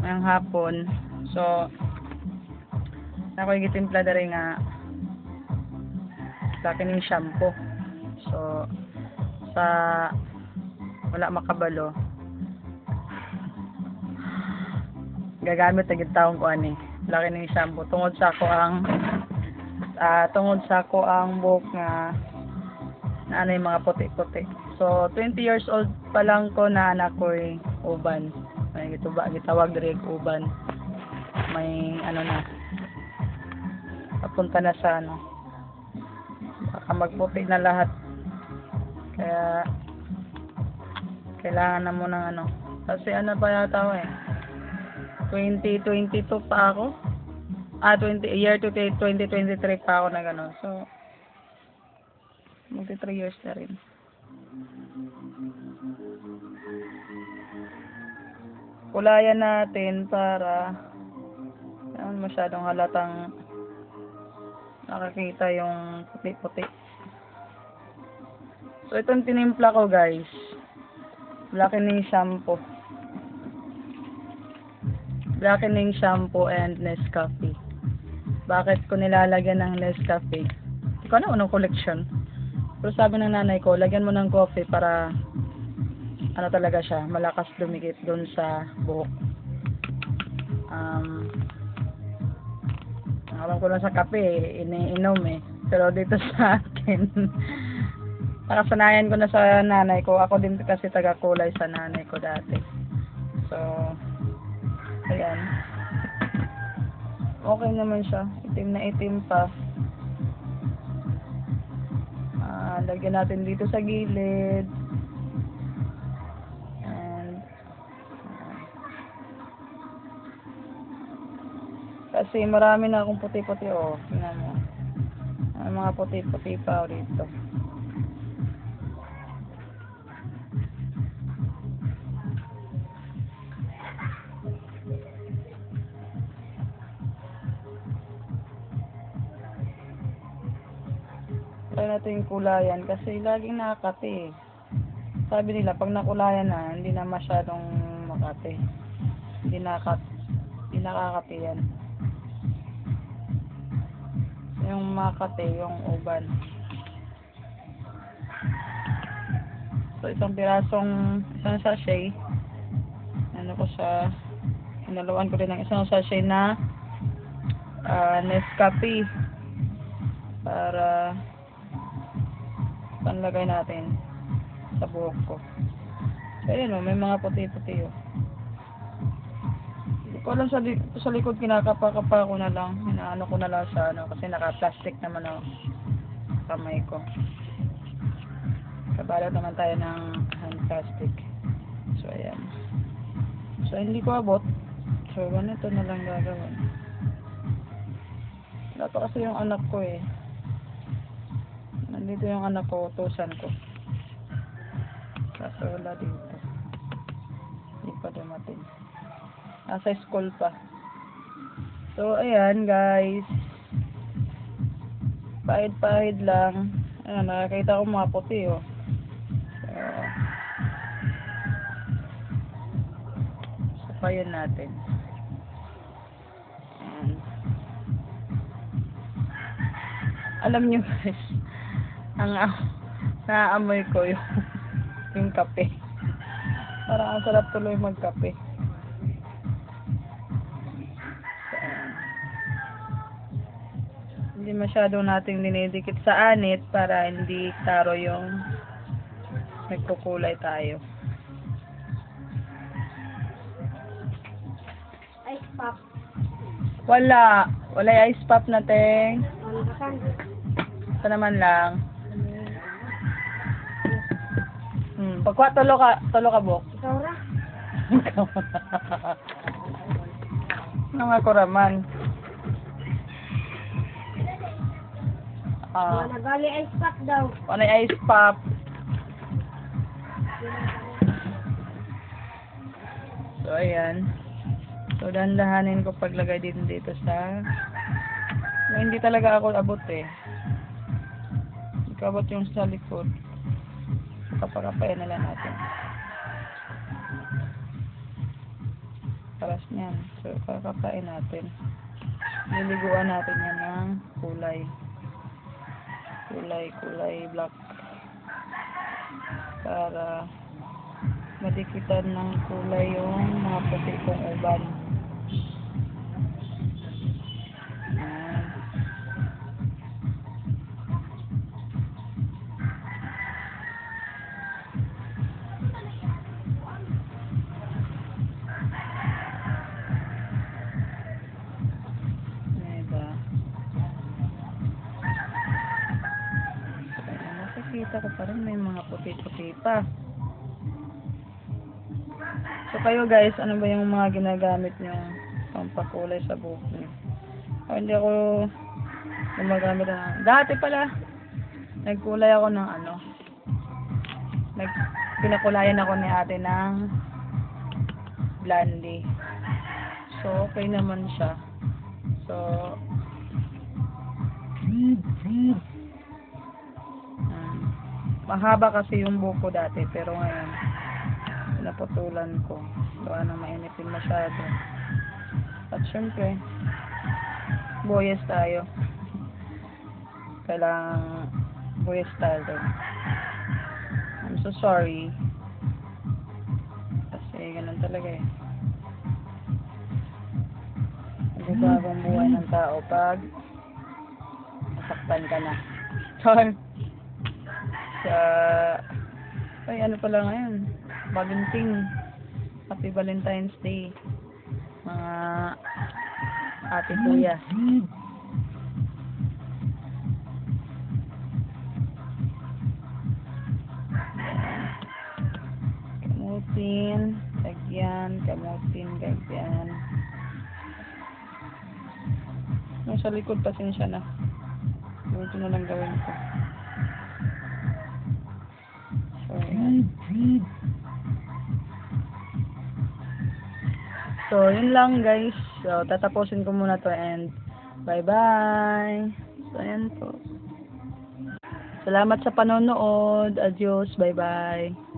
ngayong hapon. So, ako igitimpla na rin nga sa akin yung shampoo. So, sa wala makabalo, gagamit na gid taong ko ani. Laki ng shampoo tungod sa ako ang ah tungod sa ako ang buhok nga na ano yung mga puti-puti. So, 20 years old pa lang ko na anak ko uban. May gituba, gitawag diri uban. May ano na, papunta na sa ano, baka magputi na lahat. Kaya, kailangan na mo ng ano. Kasi ano pa yata ako eh. 2022 pa ako. Ah, 20, year to 2023 pa ako na gano'n. So, magti 3 years na rin. Kulayan natin para yan, masyadong halatang nakakita yung puti-puti. So, itong tinimpla ko guys. Blackening shampoo. Blackening shampoo and Nescafe. Bakit ko nilalagyan ng Nescafe? Ko na unang collection. Pero sabi ng nanay ko, lagyan mo ng coffee para ano talaga siya, malakas dumikit doon sa buhok. Um, alam ko lang sa kape, iniinom eh. Pero dito sa akin, nakasanayan ko na sa nanay ko. Ako din kasi taga-kulay sa nanay ko dati. So, ayan. Okay naman siya. Itim na itim pa. Ah, lagyan natin dito sa gilid. Kasi marami na akong puti-puti oh. Tingnan mo. May mga puti-puti pa oh, dito. Try natin yung kulayan kasi laging nakakati eh. Sabi nila pag nakulayan na, hindi na masyadong makati. Hindi nakat hindi nakakati yan. Yung makati, yung uban. So isang pirasong isang sachet. Ano ko sa inalawan ko din ng isang sachet na ah, Nescafe para panlagay natin sa buhok ko. So, ayun o, may mga puti-puti o. Hindi ko alam sa, li sa likod, kinakapa-kapa ko na lang. Inaano ko na lang sa ano, kasi naka-plastic naman ang kamay ko. Kabalot naman tayo ng hand plastic. So, ayan. So, hindi ko abot. So, ganito na lang gagawin. Wala pa kasi yung anak ko eh. Nandito yung anak ko, utusan ko. Kaso wala dito. Hindi pa dumating. Nasa school pa. So, ayan guys. Pahid-pahid lang. Ayan, nakakita ko mga puti oh. So, sapayan natin. Ayan. Alam nyo guys, ang ah, naaamoy ko yung yung kape. Parang ang sarap tuloy magkape. Hindi masyado nating dinidikit sa anit para hindi taro yung nagkukulay tayo. Ice pop. Wala. Wala yung ice pop natin. Ano ka kan? Ito naman lang. Hmm. Pagkwa tulo ka, tulo ka buk. Ikaw ra. Nang ako raman. Ah, nagali ice pop daw. ano ice pop? So, ayan. So, dahan-dahanin ko paglagay din dito sa... Na hindi talaga ako abot eh. Hindi ko abot yung sa likod. Kapakapayan na lang natin. karas niyan. So, kakapain natin. Niliguan natin yan ng kulay. Kulay, kulay black. Para madikitan ng kulay yung mga puti kong uban. Nakikita ko pa rin may mga puti-puti pa. So kayo guys, ano ba yung mga ginagamit nyo pampakulay sa buhok nyo? O, hindi ako gumagamit ng... Dati pala, nagkulay ako ng ano, nag, pinakulayan ako ni ate ng blondie. So, okay naman siya. Mahaba kasi yung buko dati, pero ngayon, pinaputulan ko. Gawa na mainipin masyado. At syempre, boyes tayo. Kailangan boyes tayo. I'm so sorry. Kasi ganun talaga eh. Nagbabago ang buhay ng tao pag nasaktan ka na. Char. Sa ay ano pala ngayon? Bagunting. Happy Valentine's Day. Mga ate kuya. Kamutin, gagyan, kamutin, gagyan. Yung sa likod, pasensya na. Ito na lang gawin ko. So, yun lang guys. So, tatapusin ko muna to and bye-bye. So, ayan po. Salamat sa panonood. Adios. Bye-bye.